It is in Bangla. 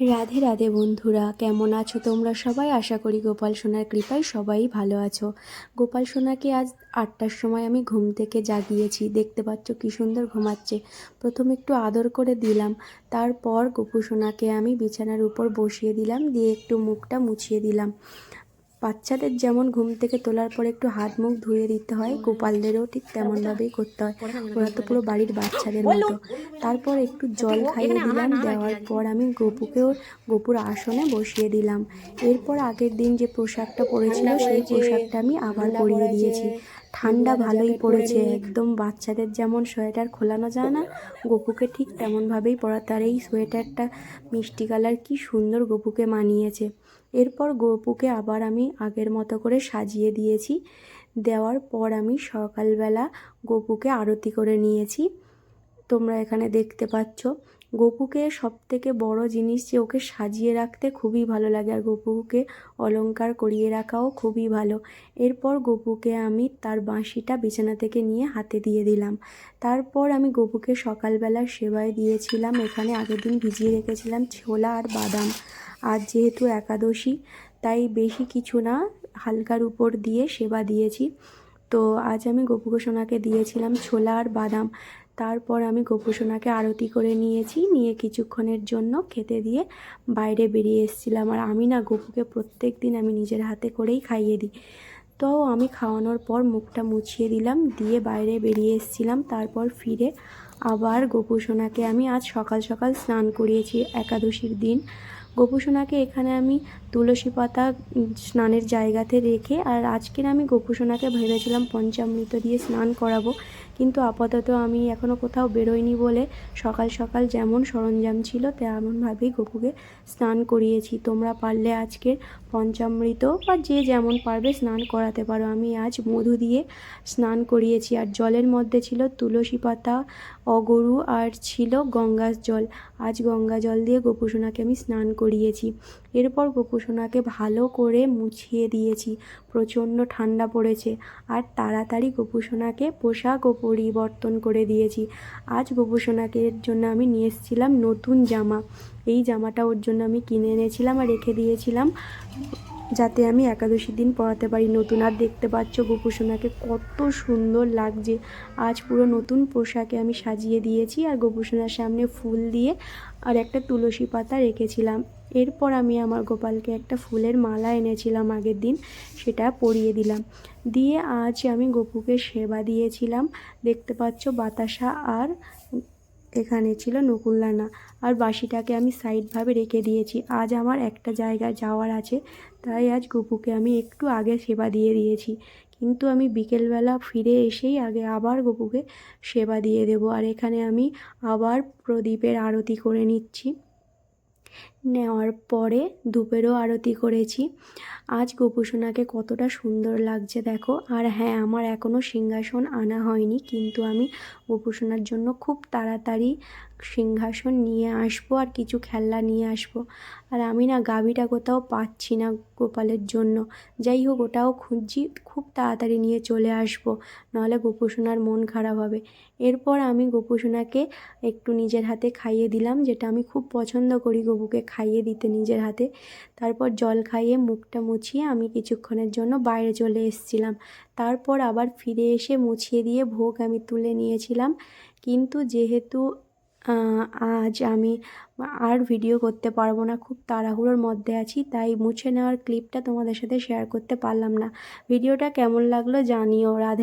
রাধে রাধে বন্ধুরা, কেমন আছো তোমরা সবাই? আশা করি গোপাল সোনার কৃপায় সবাই ভালো আছো। গোপাল সোনাকে আজ আটটার সময় আমি ঘুম থেকে জাগিয়েছি। দেখতে পাচ্ছ কী সুন্দর ঘুমাচ্ছে। প্রথম একটু আদর করে দিলাম। তারপর গোপু সোনাকে আমি বিছানার উপর বসিয়ে দিলাম। দিয়ে একটু মুখটা মুছিয়ে দিলাম। বাচ্চাদের যেমন ঘুম থেকে তোলার পর একটু হাত মুখ ধুয়ে দিতে হয়, গোপালদেরও ঠিক তেমনভাবেই করতে হয়। ওরা তো পুরো বাড়ির বাচ্চাদের মতো। তারপর একটু জল খাইয়ে দিলাম, দেওয়ার পর আমি গোপুকেও, গোপুর আসনে বসিয়ে দিলাম। এরপর আগের দিন যে পোশাকটা পরেছিল, সেই পোশাকটা আমি আবার পরিয়ে দিয়েছি। ঠান্ডা ভালোই পড়েছে একদম বাচ্চাদের যেমন সোয়েটার খোলানো যায় না গপুকে ঠিক তেমনভাবেই পরা তার এই সোয়েটারটা মিষ্টি কালার কি সুন্দর গপুকে মানিয়েছে। এরপর গপুকে আবার আমি আগের মতো করে সাজিয়ে দিয়েছি দেওয়ার পর আমি সকালবেলা গপুকে আরতি করে নিয়েছি। তোমরা এখানে দেখতে পাচ্ছ গপুকে সব থেকে বড় জিনিস যে ওকে সাজিয়ে রাখতে খুবই ভালো লাগে আর গপুকে অলংকার করিয়ে রাখাও খুবই ভালো। এরপর গপুকে আমি তার বাঁশিটা বিছানা থেকে নিয়ে হাতে দিয়ে দিলাম। তারপর আমি গপুকে সকালবেলা সেবায় দিয়েছিলাম। এখানে আগের দিন ভিজিয়ে রেখেছিলাম ছোলা আর বাদাম। আর যেহেতু একাদশী, তাই বেশি কিছু না, হালকার উপর দিয়ে সেবা দিয়েছি। তো আজ আমি গোপুকোষণাকে দিয়েছিলাম ছোলা আর বাদাম। তারপর আমি গোপুসোনাকে আরতি করে নিয়েছি, নিয়ে কিছুক্ষণের জন্য খেতে দিয়ে বাইরে বেরিয়ে এসেছিলাম। আর আমি না গপুকে প্রত্যেক দিন আমি নিজের হাতে করেই খাইয়ে দিই। তো আমি খাওয়ানোর পর মুখটা মুছিয়ে দিলাম, দিয়ে বাইরে বেরিয়ে এসেছিলাম। তারপর ফিরে আবার গোপুসোনাকে আমি আজ সকাল সকাল স্নান করিয়েছি একাদশীর দিন। গোপুসোনাকে এখানে আমি তুলসী পাতা স্নানের জায়গাতে রেখে, আর আজকের আমি গোপুসোনাকে ভেবেছিলাম পঞ্চামৃত দিয়ে স্নান করাবো, কিন্তু আপাতত আমি এখনও কোথাও বেরোইনি বলে সকাল সকাল যেমন সরঞ্জাম ছিল তেমনভাবেই গপুকে স্নান করিয়েছি। তোমরা পারলে আজকের পঞ্চামৃত বা যে যেমন পারবে স্নান করাতে পারো। আমি আজ মধু দিয়ে স্নান করিয়েছি, আর জলের মধ্যে ছিল তুলসী পাতা অগরু আর ছিল গঙ্গার জল। আজ গঙ্গা জল দিয়ে গোপুসোনাকে আমি স্নান করিয়েছি। এরপর গোপুসোনাকে ভালো করে মুছিয়ে দিয়েছি। প্রচণ্ড ঠান্ডা পড়েছে আর তাড়াতাড়ি গোপুসোনাকে পোশাক ও পরিবর্তন করে দিয়েছি। আজ গোপুসোনাকে জন্য আমি নিয়ে এসেছিলাম নতুন জামা। এই জামাটা ওর জন্য আমি কিনে এনেছিলাম আর রেখে দিয়েছিলাম যাতে আমি একাদশী দিন পড়াতে পারি। নতুন আর দেখতে পাচ্ছ গোপুসোনাকে কত সুন্দর লাগছে। আজ পুরো নতুন পোশাকে আমি সাজিয়ে দিয়েছি আর গোপুসোনার সামনে ফুল দিয়ে আর একটা তুলসী পাতা রেখেছিলাম। এরপর আমি আমার গোপালকে একটা ফুলের মালা এনেছিলাম আগের দিন, সেটা পরিয়ে দিলাম। দিয়ে আজ আমি গপুকে সেবা দিয়েছিলাম। দেখতে পাচ্ছ বাতাসা আর এখানে ছিল নকুলদানা। আর বাসিটাকে আমি সাইডভাবে রেখে দিয়েছি। আজ আমার একটা জায়গায় যাওয়ার আছে। তাই আজ গপুকে আমি একটু আগে সেবা দিয়ে দিয়েছি। কিন্তু আমি বিকেলবেলা ফিরে এসেই আগে আবার গপুকে সেবা দিয়ে দেব। আর এখানে আমি আবার প্রদীপের আরতি করে নিচ্ছি। নেওয়ার পরে ধূপেরও আরতি করেছি। আজ গোপুসোনাকে কতটা সুন্দর লাগছে দেখো। আর হ্যাঁ আমার এখনও সিংহাসন আনা হয়নি, কিন্তু আমি গোপুসোনার জন্য খুব তাড়াতাড়ি সিংহাসন নিয়ে আসব আর কিছু খেলনা নিয়ে আসব। আর আমি না গাভীটা কোথাও পাচ্ছি না গোপালের জন্য। যাই হোক, ওটাও খুঁজছি, খুব তাড়াতাড়ি নিয়ে চলে আসব, নাহলে গোপুসোনার মন খারাপ হবে। এরপর আমি গোপুসোনাকে একটু নিজের হাতে খাইয়ে দিলাম, যেটা আমি খুব পছন্দ করি গপুকে খাইয়ে দিতে নিজের হাতে। তারপর জল খাইয়ে মুখটা মুছিয়ে আমি কিছুক্ষণের জন্য বাইরে চলে এসেছিলাম। তারপর আবার ফিরে এসে মুছিয়ে দিয়ে ভোগ আমি তুলে নিয়েছিলাম। কিন্তু যেহেতু আজ আমি আর ভিডিও করতে পারব না, খুব তাড়াহুড়োর মধ্যে আছি, তাই মুছে নেওয়ার ক্লিপটা তোমাদের সাথে শেয়ার করতে পারলাম না। ভিডিওটা কেমন লাগল জানিও, রাধে